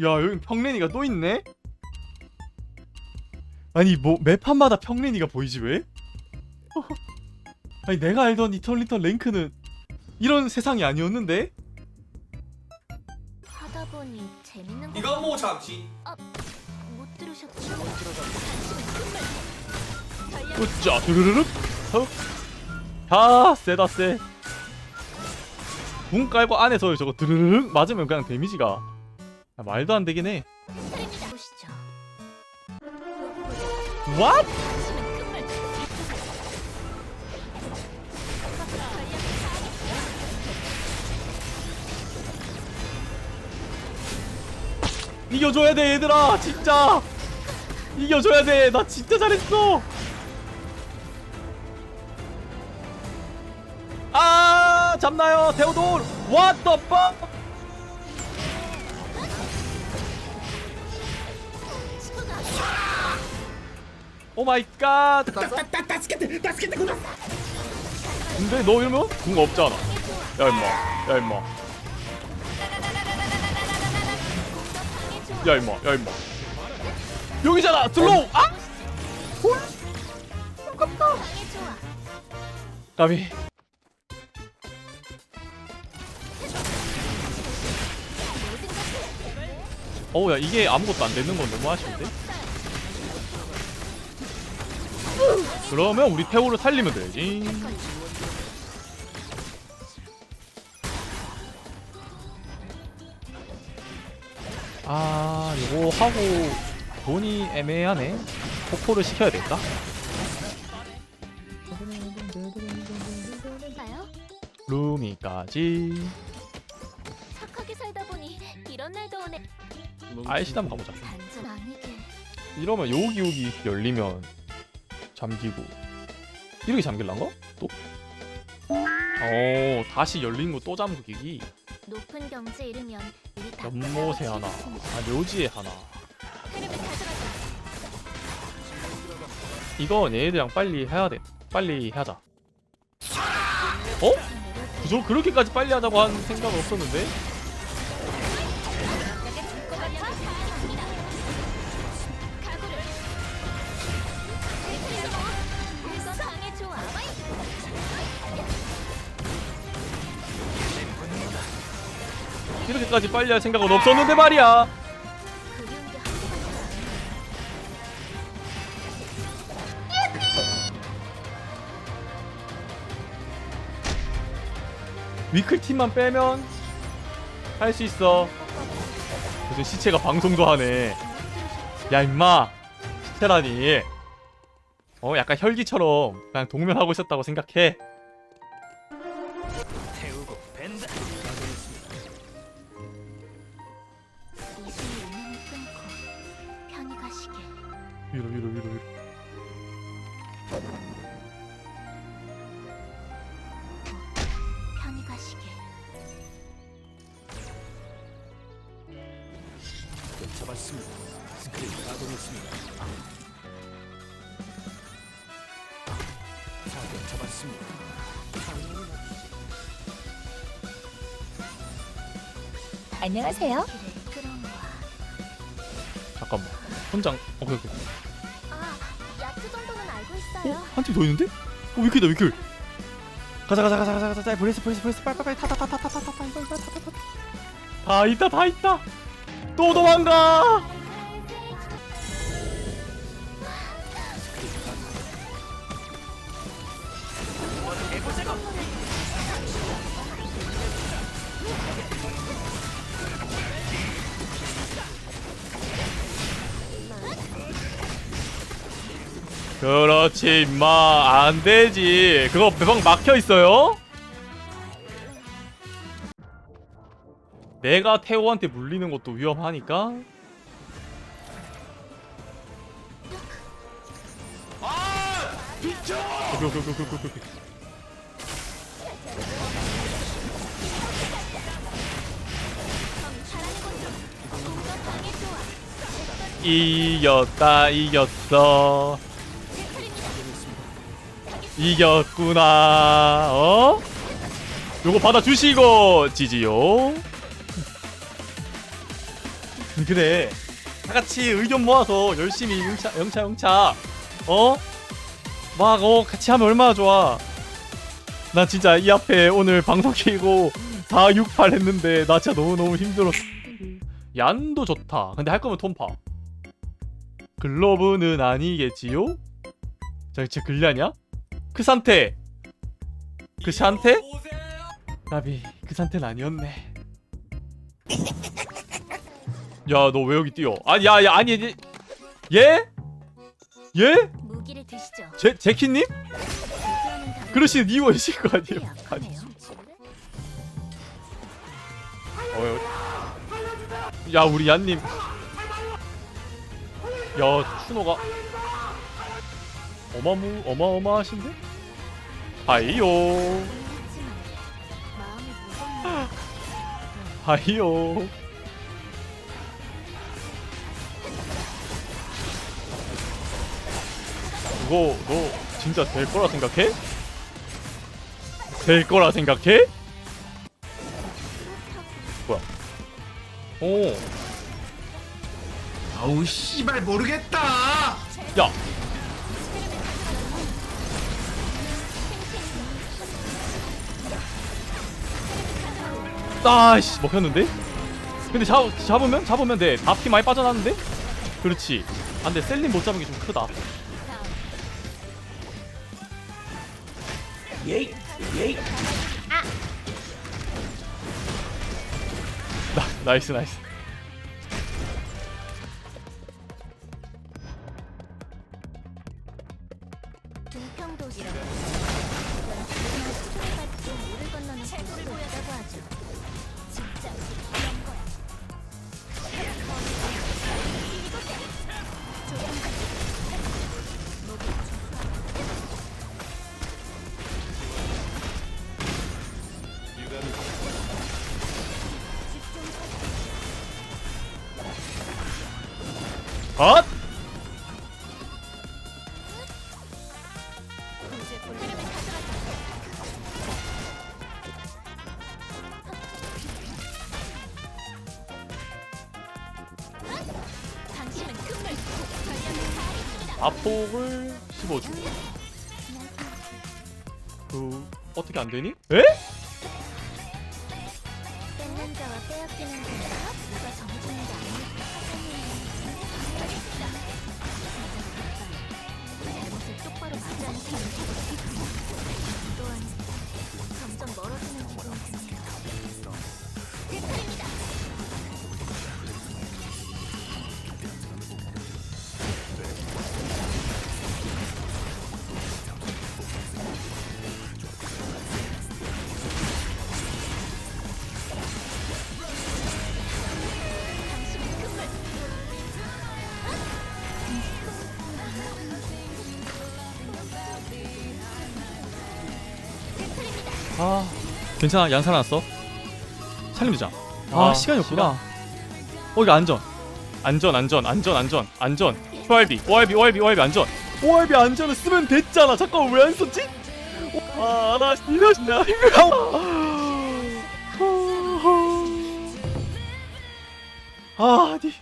야 여기 평랜이가 또 있네? 아니 뭐 매판마다 평랜이가 보이지 왜? 아니 내가 알던 이털리터 랭크는 이런 세상이 아니었는데? 하다 보니 재밌는 거 이건 뭐 잠시 못 들으셨죠? 으짜 드르르륵 헉. 아 세다 세. 붕 깔고 안에서 저거 드르르륵 맞으면 그냥 데미지가 아, 말도 안 되긴 해. 보시죠. What? 당신은. 이겨줘야 돼 얘들아 진짜 이겨줘야 돼 나 진짜 잘했어 아 잡나요? 테오돌 What the fuck? 오 마이 갓 근데 너 이러면 궁 없잖아. 야 임마. 야 임마. 야 임마. 야 임마. 여기잖아. 슬로우 아 방해 좋아. 까비 어우야 이게 아무것도 안 되는 건 너무 아쉬운데 그러면 우리 태호를 살리면 되지 아 요거 하고 돈이 애매하네 폭포를 시켜야 될까? 나요? 루미까지 착하게 살다 보니 이런 날도 오네. 아이시다 한번 가보자 반전 아니게. 이러면 여기 여기 열리면 잠기고 이렇게 잠길란가? 또? 어 다시 열린 거 또 잠그기 높은 경지에 이르면 우리 다 연못에 하나 아 묘지에 하나 테레비 가져가자. 이거 얘네들이랑 빨리 해야 돼 빨리 하자 어? 저 그렇게까지 빨리 하자고 한 생각은 없었는데 이렇게까지 빨리 할 생각은 없었는데 말이야. 그리운 게 한꺼번에 위클 팀만 빼면 할 수 있어. 무슨 시체가 방송도 하네. 야 임마. 시체라니. 어 약간 혈기처럼 그냥 동면하고 있었다고 생각해 위로 위로 위로 위로. 편히 가시게. 잡았습니다. 스크린 가동했습니다. 타겟 잡았습니다. 안녕하세요. 길을 혼장 오케이 오케이 아, 야투 정도는 알고 있어요. 어? 한 팀 더 있는데? 어 위클이다 위클 가자 가자 가자 가자 가자 자, 브레스 브레스 브레스 빨리 빨리 타타타타타타타타타타다 있다 다 있다 또 도망가 그렇지 임마 안 되지 그거 배방 막혀 있어요? 내가 태호한테 물리는 것도 위험하니까. 이겼다 이겼어 이겼구나 어? 요거 받아주시고 지지요 그래 다같이 의견 모아서 열심히 영차 영차 영차 어? 막 어 같이 하면 얼마나 좋아 나 진짜 이 앞에 오늘 방송 키고 4, 6, 8 했는데 나 진짜 너무너무 힘들었어 얀도 좋다 근데 할 거면 톰파 글로브는 아니겠지요? 자 진짜 글ля냐? 그 상태 그 샨테? 나비 그 상태는 아니었네 야 너 왜 여기 뛰어 아니 야야 아니 얘 얘? 얘? 무기를 드시죠. 제, 제키님? 다른 그러시는 이유가 있을 거꽤 아니에요 아니 약하네요. 어, 야 우리 얀님 야 추노가 어마무 어마어마하신데? 하이요. 하이요 그거 너 진짜 될 거라 생각해? 될 거라 생각해? 뭐야? 오, 아우 씨발 모르겠다. 야. 아씨 먹혔는데? 근데 잡, 잡으면? 잡으면 돼. 다 피 많이 빠져나는데? 그렇지. 안 돼 셀린 못 잡은 게 좀 크다. 예이 예이. 나, 나이스 나이스. 수술받지 물을 건너는 체구를 보였다고 하죠. 다했습니다. 아폭을 씹어주고. 그 어떻게 안 되니? 에? 아 괜찮아 얀 살아났어. 살림자. 아, 아, 시간이 없구나. 어 이거 안전. 안전 안전 안전 안전 안전. ORB ORB ORB ORB 안전. ORB 안전을 쓰면 됐잖아. 잠깐 왜 안 썼지? 아나 이러시냐 이거. 아, 아니